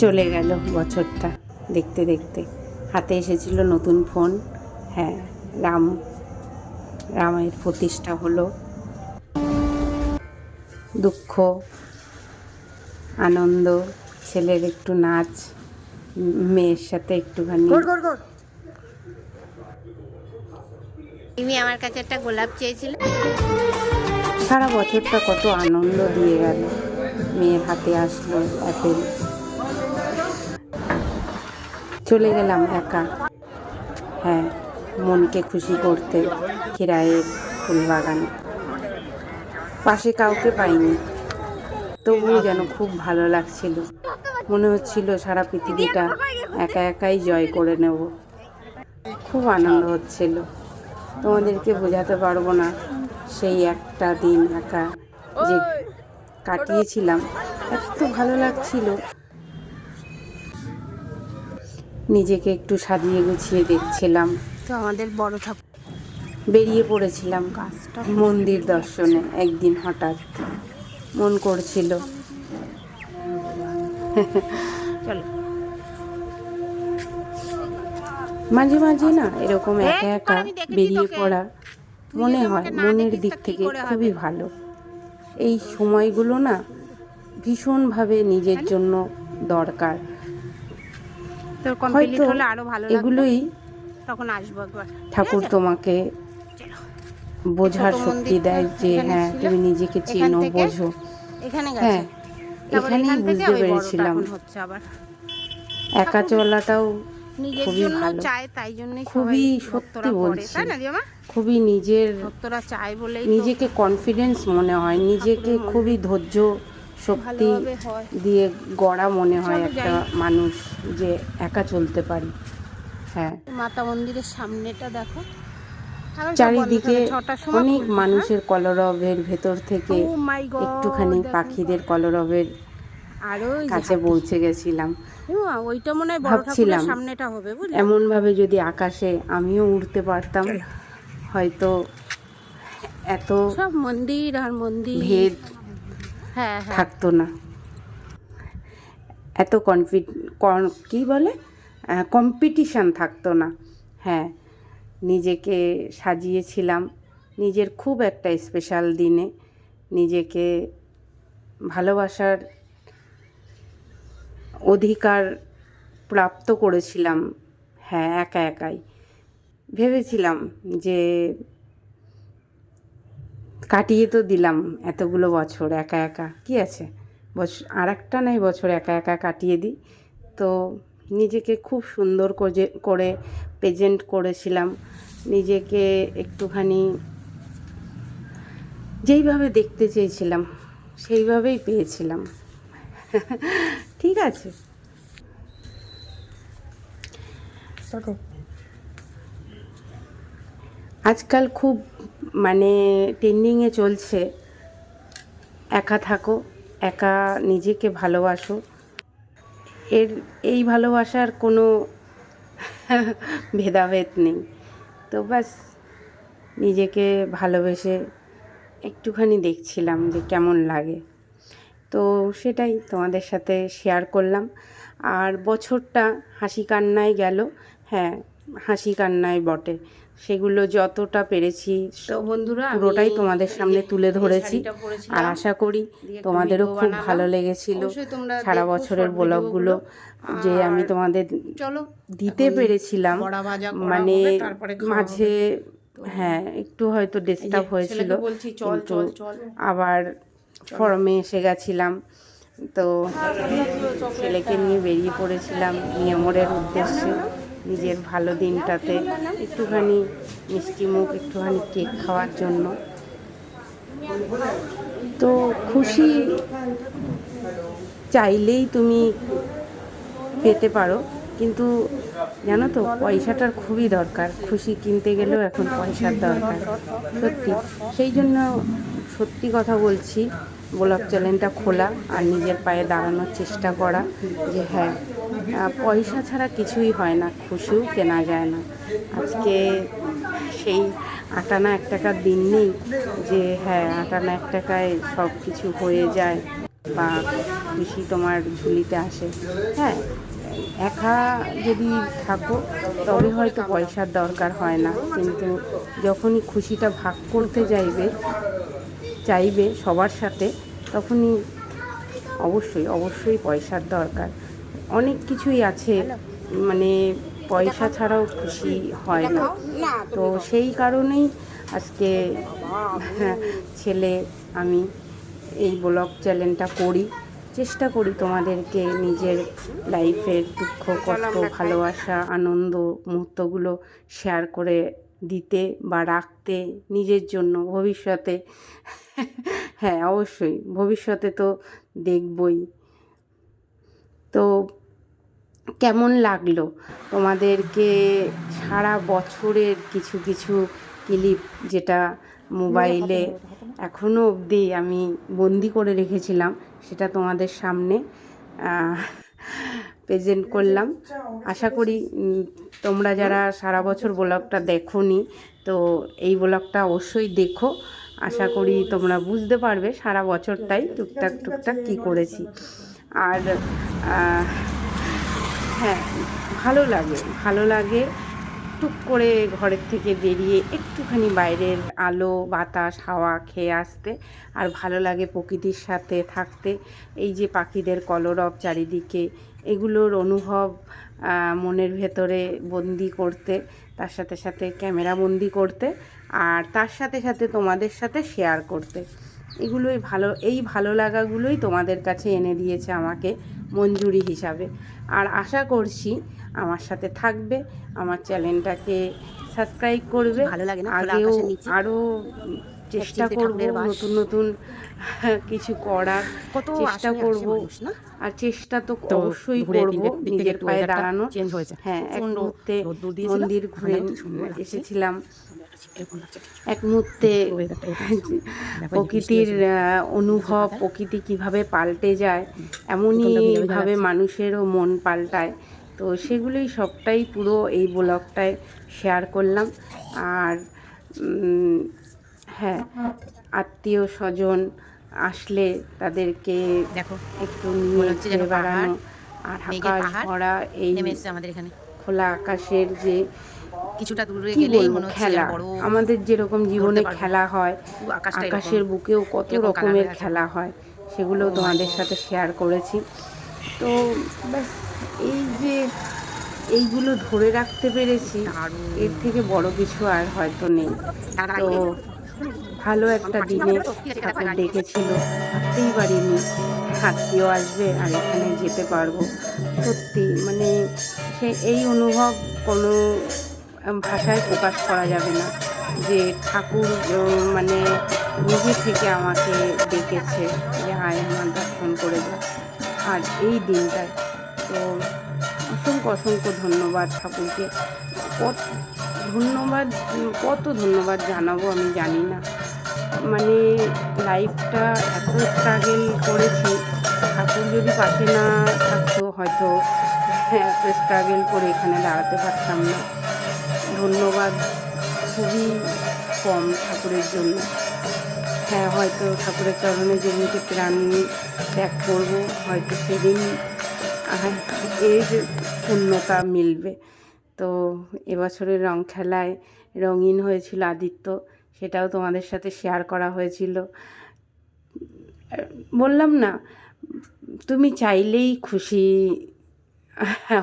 চলে গেল বছরটা। দেখতে দেখতে। হাতে এসেছিল নতুন ফোন। হ্যাঁ রাম রামের প্রতিষ্ঠা হলো। দুঃখ আনন্দ ছেলের একটু নাচ মেয়ের সাথে একটুখানি। তুমি আমার কাছে একটা গোলাপ চেয়েছিল। সারা বছরটা কত আনন্দ দিয়ে গেল। মেয়ের হাতে আসলো অ্যাপেল। চলে গেলাম একা। হ্যাঁ মনকে খুশি করতে খিরায়ের ফুলবাগানে। পাশে কাউকে পাইনি। তবুও যেন খুব ভালো লাগছিল। মনে হচ্ছিল সারা পৃথিবীটা একা একাই জয় করে নেব। খুব আনন্দ হচ্ছিল। তোমাদেরকে বোঝাতে পারব না সেই একটা দিন একা যে কাটিয়েছিলাম। এত ভালো লাগছিল। নিজেকে একটু সাজিয়ে গুছিয়ে দেখছিলাম। তো আমাদের বড় ঠাকুর বেরিয়ে পড়েছিলাম কাজটা মন্দির দর্শনে একদিন হঠাৎ। মন করছিল। চলো। মাঝে মাঝে না এরকম একা একা বেরিয়ে পড়া মনে হয় মনের দিক থেকে খুবই ভালো। এই সময়গুলো না ভীষণভাবে নিজের জন্য দরকার। তোর কমপ্লিট হলে আরও ভালো এগুলোই তখন আসব একবার। ঠাকুর তোমাকে বোঝার শক্তি দেয় যে হ্যাঁ তুমি নিজেকে চেনো বোঝো। এখানে হ্যাঁ এখানেই বুঝতে পেরেছিলাম। হচ্ছে আবার। একা চলাটাও খুবই ভালো। চায় তাই জন্যই খুবই সত্যি বলছি। তাই না দিমা খুবই নিজের ভক্তরা চায় বলেই নিজেকে কনফিডেন্স মনে হয় নিজেকে খুবই ধৈর্য শক্তি দিয়ে গড়া মনে হয় একটা মানুষ যে একা চলতে পারি। হ্যাঁ। মাতা মন্দিরের সামনেটা দেখো। চারিদিকে অনেক মানুষের কলরবের ভেতর থেকে Oh একটুখানি পাখিদের কলরবের কাছে পৌঁছে গেছিলাম। মনে হয় ভাবছিলাম, ঠাকুরের সামনেটা হবে বুঝলি? এমনভাবে যদি আকাশে আমিও উড়তে পারতাম হয়তো এত সব মন্দির আর মন্দির। ভেদ থাকতো না। এত কনফি কি বলে? কম্পিটিশান থাকতো না। হ্যাঁ নিজেকে সাজিয়েছিলাম। নিজের খুব একটা স্পেশাল দিনে। নিজেকে ভালোবাসার অধিকার প্রাপ্ত করেছিলাম। হ্যাঁ একা একাই। ভেবেছিলাম যে কাটিয়ে তো দিলাম এতগুলো বছর একা একা। কি আছে? বছর আর একটা নাই বছর একা একা কাটিয়ে দিই। তো নিজেকে খুব সুন্দর করে করে প্রেজেন্ট করেছিলাম। নিজেকে একটুখানি যেইভাবে দেখতে চেয়েছিলাম সেইভাবেই পেয়েছিলাম। ঠিক আছে? আজকাল খুব মানে ট্রেন্ডিংয়ে চলছে। একা থাকো, একা নিজেকে ভালোবাসো। এর, এই ভালোবাসার কোনো ভেদাভেদ নেই। তো ব্যাস, নিজেকে ভালোবেসে একটুখানি দেখছিলাম যে কেমন লাগে। তো সেটাই তোমাদের সাথে শেয়ার করলাম। আর বছরটা হাসি কান্নায় গেল। হ্যাঁ হাসি কান্নায় বটে। সেগুলো যতটা পেরেছি তো বন্ধুরা পুরোটাই তোমাদের সামনে তুলে ধরেছি। আর আশা করি তোমাদেরও খুব ভালো লেগেছিল সারা বছরের ব্লগগুলো যে আমি তোমাদের চলো দিতে পেরেছিলাম। মানে মাঝে হ্যাঁ একটু হয়তো ডিস্টার্ব হয়েছিল চল, কিন্তু চল, চল। আবার ফর্মে এসে গেছিলাম। তো ছেলেকে নিয়ে বেরিয়ে পড়েছিলাম নিয়মরের উদ্দেশ্যে। নিজের ভালো দিনটাতে একটুখানি মিষ্টি মুখ, একটুখানি কেক খাওয়ার জন্য। তো খুশি চাইলেই তুমি পেতে পারো, কিন্তু জানো তো, পয়সাটার খুবই দরকার। খুশি কিনতে গেলেও এখন পয়সার দরকার, সত্যি। সেই জন্য সত্যি কথা বলছি ব্লগ চ্যানেলটা খোলা আর নিজের পায়ে দাঁড়ানোর চেষ্টা করা যে হ্যাঁ পয়সা ছাড়া কিছুই হয় না, খুশিও কেনা যায় না। আজকে সেই আটানা এক টাকার দিন নেই যে হ্যাঁ আটানা এক টাকায় সব কিছু হয়ে যায় বা খুশি তোমার ঝুলিতে আসে। হ্যাঁ একা যদি থাকো তবে হয়তো পয়সার দরকার হয় না, কিন্তু যখনই খুশিটা ভাগ করতে যাইবে চাইবে সবার সাথে, তখনই অবশ্যই অবশ্যই পয়সার দরকার। অনেক কিছুই আছে মানে পয়সা ছাড়াও খুশি হয় না। তো সেই কারণেই আজকে ছেলে আমি এই ব্লগ চ্যানেলটা করি। চেষ্টা করি তোমাদেরকে নিজের লাইফের দুঃখ, কষ্ট, ভালোবাসা, আনন্দ, মুহূর্তগুলো শেয়ার করে দিতে বা রাখতে নিজের জন্য ভবিষ্যতে। হ্যাঁ অবশ্যই ভবিষ্যতে তো দেখবই। তো কেমন লাগল তোমাদেরকে সারা বছরের কিছু কিছু ক্লিপ যেটা মোবাইলে এখনও অবধি আমি বন্দি করে রেখেছিলাম সেটা তোমাদের সামনে? প্রেজেন্ট করলাম। আশা করি তোমরা যারা সারা বছর ব্লগটা দেখো তো এই ব্লগটা অবশ্যই দেখো। আশা করি তোমরা বুঝতে পারবে সারা বছরটাই টুকটাক টুকটাক কী করেছি। আর হ্যাঁ ভালো লাগে ভালো লাগে টুক করে ঘরের থেকে বেরিয়ে একটুখানি বাইরের আলো, বাতাস, হাওয়া খেয়ে আসতে আর ভালো লাগে প্রকৃতির সাথে থাকতে। এই যে পাখিদের কলরব চারিদিকে, এগুলোর অনুভব মনের ভেতরে বন্দি করতে, তার সাথে সাথে ক্যামেরা বন্দি করতে আর তার সাথে সাথে তোমাদের সাথে শেয়ার করতে। এগুলোই ভালো এই ভালো লাগাগুলোই তোমাদের কাছে এনে দিয়েছে আমাকে মঞ্জুরি হিসাবে। আর আশা করছি আমার সাথে থাকবে আমার চ্যানেলটাকে সাবস্ক্রাইব করবে। ভালো লাগে না আগেও আরও চেষ্টা করব নতুন নতুন কিছু করার কত চেষ্টা করব? আর চেষ্টা তো অবশ্যই ঘুরে করব নিজের পায়ে দাঁড়ানো হ্যাঁ এক মুহূর্তে মন্দির ঘুরে। এসেছিলাম। এক মুহূর্তে প্রকৃতির অনুভব প্রকৃতি কীভাবে পাল্টে যায় এমনই প্রথমটা ভিজে ভিজে ভাবে মানুষেরও মন পাল্টায়। তো সেগুলোই সবটাই পুরো এই ব্লগটায় শেয়ার করলাম। আর হ্যাঁ আত্মীয় স্বজন আসলে তাদেরকে দেখো একটু নিয়ে বেড়ানো আর আকাশ ভরা এই খোলা আকাশের যে কিছুটা দূরে গেলেই মনে হচ্ছে খেলা। বড় আমাদের যেরকম জীবনে খেলা হয় আকাশের বুকেও কত রকমের খেলা হয় সেগুলো তোমাদের সাথে শেয়ার করেছি। তো ব্যাস এই যে এইগুলো ধরে রাখতে পেরেছি। এর থেকে বড় কিছু আর হয়তো নেই। তো ভালো একটা দিনে ঠাকুর ডেকেছিল থাকতেই পারিনি আত্মীয় আসবে আর এখানে যেতে পারব। সত্যি মানে সে এই অনুভব কোনো ভাষায় প্রকাশ করা যাবে না। যে ঠাকুর মানে নিজে থেকে আমাকে ডেকেছে যে আয় আমার দর্শন করে যা আর এই দিনটায় তো অসংখ্য অসংখ্য ধন্যবাদ ঠাকুরকে। কত ধন্যবাদ কত ধন্যবাদ জানাব আমি জানি না। মানে লাইফটা এত স্ট্রাগল করেছি। ঠাকুর যদি পাশে না থাকতো হয়তো হ্যাঁ, এত স্ট্রাগল করে এখানে দাঁড়াতে পারতাম না। ধন্যবাদ খুবই কম ঠাকুরের জন্য। হ্যাঁ হয়তো ঠাকুরের চরণে যেদিনকে প্রাণ ত্যাগ করব, হয়তো সেদিন এর পূর্ণতা মিলবে। তো এবছরের রং খেলায় রঙিন হয়েছিল আদিত্য, সেটাও তোমাদের সাথে শেয়ার করা হয়েছিল। বললাম না, তুমি চাইলেই খুশি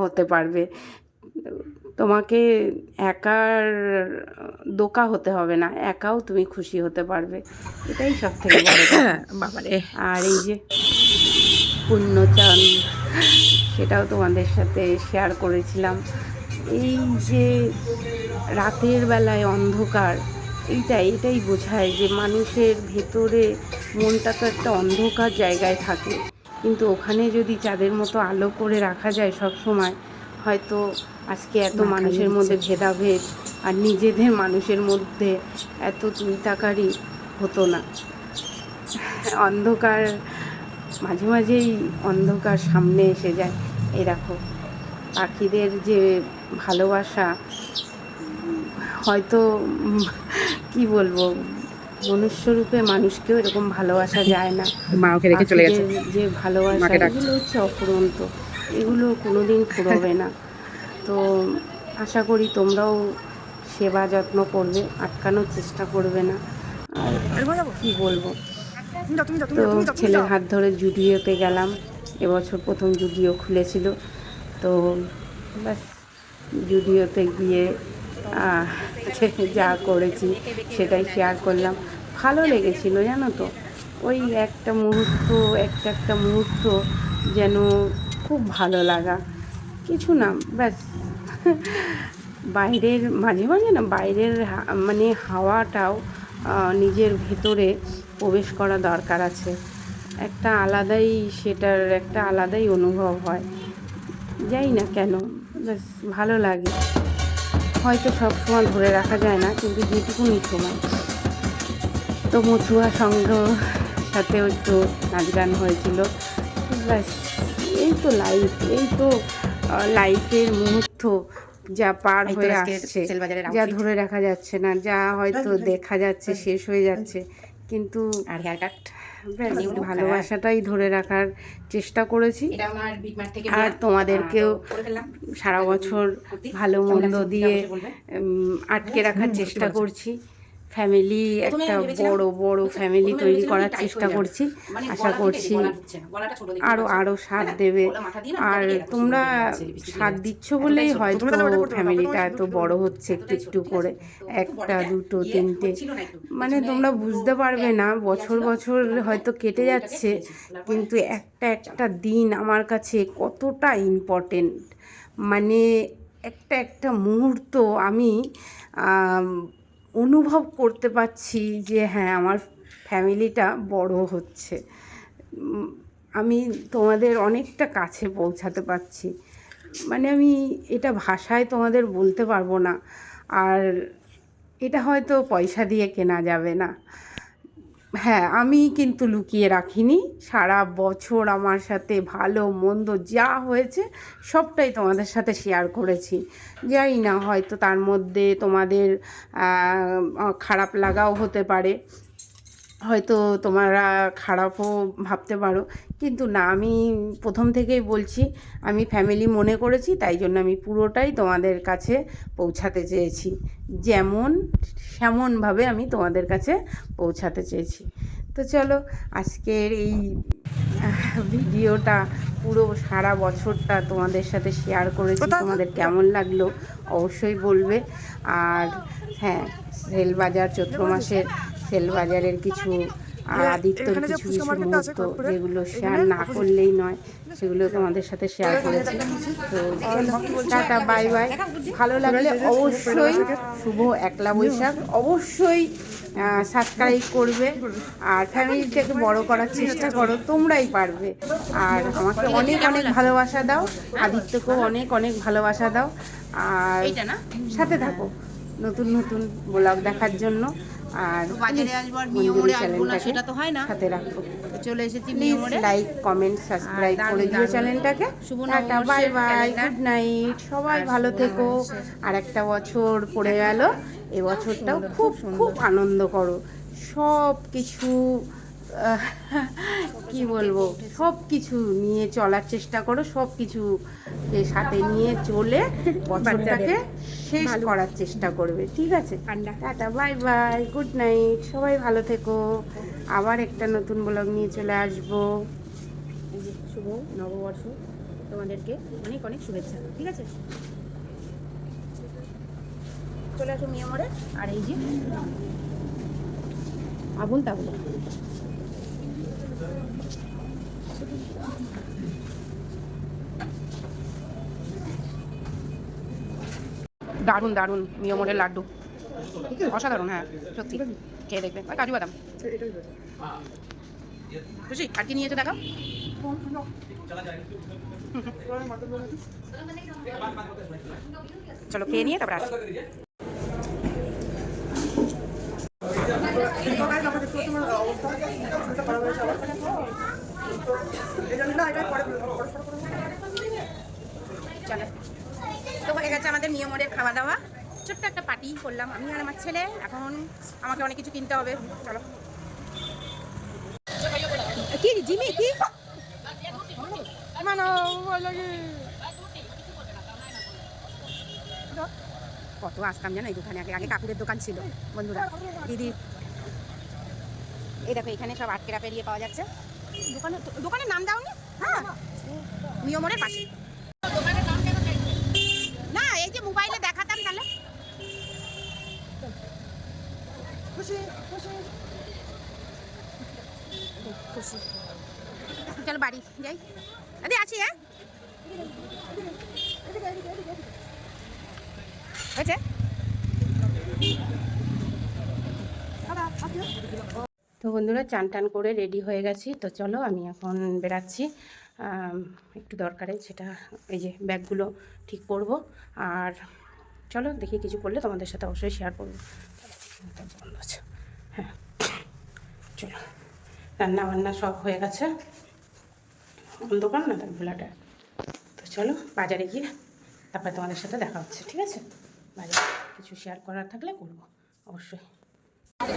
হতে পারবে। তোমাকে একার দোকা হতে হবে না একাও তুমি খুশি হতে পারবে। এটাই সব থেকে বড়। বাবারে। আর এই যে পুণ্যচান সেটাও তোমাদের সাথে শেয়ার করেছিলাম। এই যে রাতের বেলায় অন্ধকার এইটাই এটাই বোঝায় যে মানুষের ভেতরে মনটা তো একটা অন্ধকার জায়গায় থাকে। কিন্তু ওখানে যদি চাঁদের মতো আলো করে রাখা যায় সব সময় হয়তো আজকে এত মানুষের মধ্যে ভেদাভেদ আর নিজেদের মানুষের মধ্যে এত তুই তাকারি হতো না। অন্ধকার মাঝে মাঝেই অন্ধকার সামনে এসে যায়। এই দেখো পাখিদের যে ভালোবাসা হয়তো কি বলব মনুষ্যরূপে মানুষকেও এরকম ভালোবাসা যায় না। মা ওকে রেখে চলে গেছে। যে ভালোবাসা এগুলো হচ্ছে অফুরন্ত। এগুলো কোনোদিন ফুরবে না। তো আশা করি তোমরাও সেবা যত্ন করবে, আটকানোর চেষ্টা করবে না। আর কি বলব? তো ছেলের হাত ধরে জুডিওতে গেলাম, এবছর প্রথম জুডিও খুলেছিল। তো ব্যাস, জুডিওতে গিয়ে যা করেছি সেটাই শেয়ার করলাম। ভালো লেগেছিল, জানো তো? ওই একটা মুহূর্ত, একটা একটা মুহূর্ত যেন খুব ভালো লাগা। কিছু না, ব্যাস। বাইরের, মাঝে মাঝে না, বাইরের মানে হাওয়াটাও নিজের ভেতরে প্রবেশ করা দরকার আছে। একটা আলাদাই সেটার, একটা আলাদাই অনুভব হয়। যাই না কেন, ব্যাস, ভালো লাগে। হয়তো সব সময় ধরে রাখা যায় না, কিন্তু যেটুকুনি সময়। তো মথুয়া সঙ্গ সাথেও একটু নাচ গান হয়েছিল। ব্যাস, এই তো লাইফ এই তো লাইফের মুহূর্ত যা পার হয়ে আসছে যা ধরে রাখা যাচ্ছে না যা হয়তো দেখা যাচ্ছে শেষ হয়ে যাচ্ছে। কিন্তু আর হেয়ার কাট ভালোবাসাটাই ধরে রাখার চেষ্টা করেছি। এটা আমার বিটমার্ট থেকে আর তোমাদেরকেও সারা বছর ভালো মন্দ দিয়ে আটকে রাখার চেষ্টা করছি। ফ্যামিলি একটা বড় বড় ফ্যামিলি তৈরি করার চেষ্টা করছি মানে আশা করছি গলা ঢুকছে না, গলাটা ছোট দেখতে আরও আরও সাথ দেবে। আর তোমরা সাথ দিচ্ছ বলেই। হয়তো ফ্যামিলিটা এত বড় হচ্ছে একটু একটু করে একটা দুটো ইয়ে তিনটে। মানে তোমরা বুঝতে পারবে না ইয়ে বছর বছর হয়তো কেটে যাচ্ছে কিন্তু একটা একটা দিন আমার কাছে কতটা ইম্পর্টেন্ট মানে একটা একটা মুহূর্ত আম, অনুভব করতে পারছি যে হ্যাঁ আমার ফ্যামিলিটা বড় হচ্ছে। আমি তোমাদের অনেকটা কাছে পৌঁছাতে পারছি। মানে আমি এটা ভাষায় তোমাদের বলতে পারব না। আর এটা হয়তো পয়সা দিয়ে কেনা যাবে না। হ্যাঁ আমি কিন্তু লুকিয়ে রাখিনি। সারা বছর আমার সাথে ভালো, মন্দ যা হয়েছে, সবটাই তোমাদের সাথে শেয়ার করেছি। যাই না, হয়তো তার মধ্যে তোমাদের খারাপ লাগাও হতে পারে। হয়তো তোমরা খারাপও ভাবতে পারো। কিন্তু না আমি প্রথম থেকেই বলছি আমি ফ্যামিলি মনে করেছি তাই জন্য আমি পুরোটাই তোমাদের কাছে পৌঁছাতে চেয়েছি। যেমন সেমনভাবে আমি তোমাদের কাছে পৌঁছাতে চেয়েছি। তো চলো আজকের এই ভিডিওটা পুরো সারা বছরটা তোমাদের সাথে শেয়ার করেছি তোমাদের কেমন লাগল অবশ্যই বলবে। আর হ্যাঁ সেলবাজার চৈত্র মাসের সেলবাজারের কিছু আর আদিত্যর কিছু কিছু মুহূর্ত যেগুলো শেয়ার না করলেই নয় সেগুলো তোমাদের সাথে শেয়ার করেছি। তো টাটা বাই বাই ভালো লাগলে অবশ্যই শুভ একলা বৈশাখ। অবশ্যই সাবস্ক্রাইব করবে। আর ফ্যামিলিটাকে বড় করার চেষ্টা করো তোমরাই পারবে। আর আমাকে অনেক অনেক ভালোবাসা দাও। আদিত্যকেও অনেক অনেক ভালোবাসা দাও। আর সাথে থাকো। নতুন নতুন ব্লগ দেখার জন্য। আর বাজারে আসব আর মিও মোড়ে আসব না সেটা তো হয় না। সাথে রাখো। চলে এসেছি মিও প্লিজ মোড়ে লাইক কমেন্ট সাবস্ক্রাইব করে দিও চ্যানেলটাকে tata bye bye good night সবাই ভালো থেকো। আর একটা বছর পড়ে গেল। এ বছরটাও খুব খুব আনন্দ করো। সব কিছু কি বলব? সব কিছু নিয়ে চলার চেষ্টা করো সব কিছু সাথে নিয়ে চলে বছরটাকে শেষ করার চেষ্টা করবে ঠিক আছে? Tata bye bye good night সবাই ভালো থেকো। আবার একটা নতুন ব্লগ নিয়ে চলে আসব। শুভ নববর্ষ তোমাদেরকে অনেক অনেক শুভেচ্ছা ঠিক আছে? চলে আসো মিয়া মোড়ে আর এই যে আবুল তাবুল। দারুণ দারুণ মিয়মোরের লাড্ডু। অসাধারণ হ্যাঁ সত্যি। খেয়ে দেখবে কাজু বাদাম। খুশি? আর কি নিয়েছো দেখাও। চলো খেয়ে নিয়ে তারপর আসি। চলো। তো হয়ে গেছে আমাদের নিয়মরের খাওয়া দাওয়া। ছোট্ট একটা পার্টি করলাম আমি আর আমার ছেলে। এখন আমাকে অনেক কিছু কিনতে হবে। চলো। কি, জিমি, কি? কত আসতাম জানো এই দোকানে? আগে আগে কাকুরের দোকান ছিল, বন্ধুরা, দিদি। এই দেখো, এখানে সব আটকেরা পেরিয়ে পাওয়া যাচ্ছে। দোকানে দোকানের নাম দাওনি? হ্যাঁ। নিয়মনের পাশে। না এই যে মোবাইলে দেখাতাম তাহলে। চলো বাড়ি যাই। আরে আছি হ্যাঁ? হয়েছে? তো বন্ধুরা চান টান করে রেডি হয়ে গেছি। তো চলো আমি এখন বেরাচ্ছি আম, একটু দরকারে সেটা এই যে ব্যাগগুলো ঠিক করব। আর চলো দেখি কিছু করলে তোমাদের সাথে অবশ্যই শেয়ার করব। বন্ধ আছে হ্যাঁ চলো। রান্না বান্না সব হয়ে গেছে। অন্ধকার না তার ভোলাটা। তো চলো বাজারে গিয়ে তারপরে তোমাদের সাথে দেখা হচ্ছে ঠিক আছে? বাজারে কিছু শেয়ার করার থাকলে করব অবশ্যই। হ্যাঁ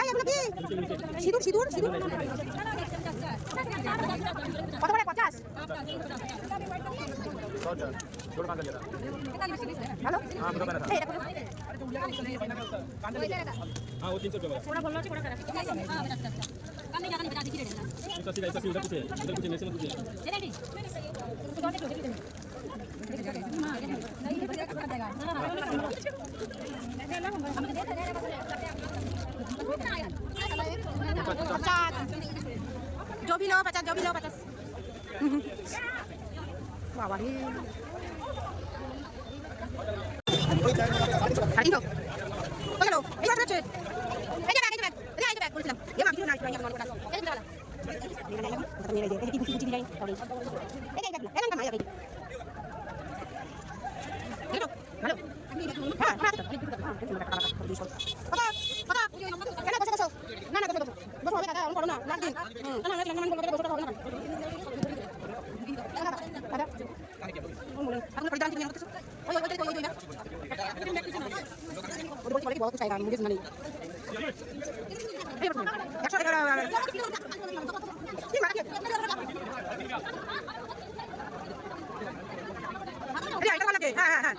এই এগুলো কি? সিঁদুর সিঁদুর সিঁদুর। কত করে? পঞ্চাশ? ভালো এই বসো না না বসো বসো বসো হবে দাদা করো না লাগ দিন না না না না বসো কথা হবে না দাদা আপনি পরিধান কিনে করতেছো ওই ওই ওই ওই না কত টাকা মুড়ি মানে একশো হ্যাঁ হ্যাঁ হ্যাঁ।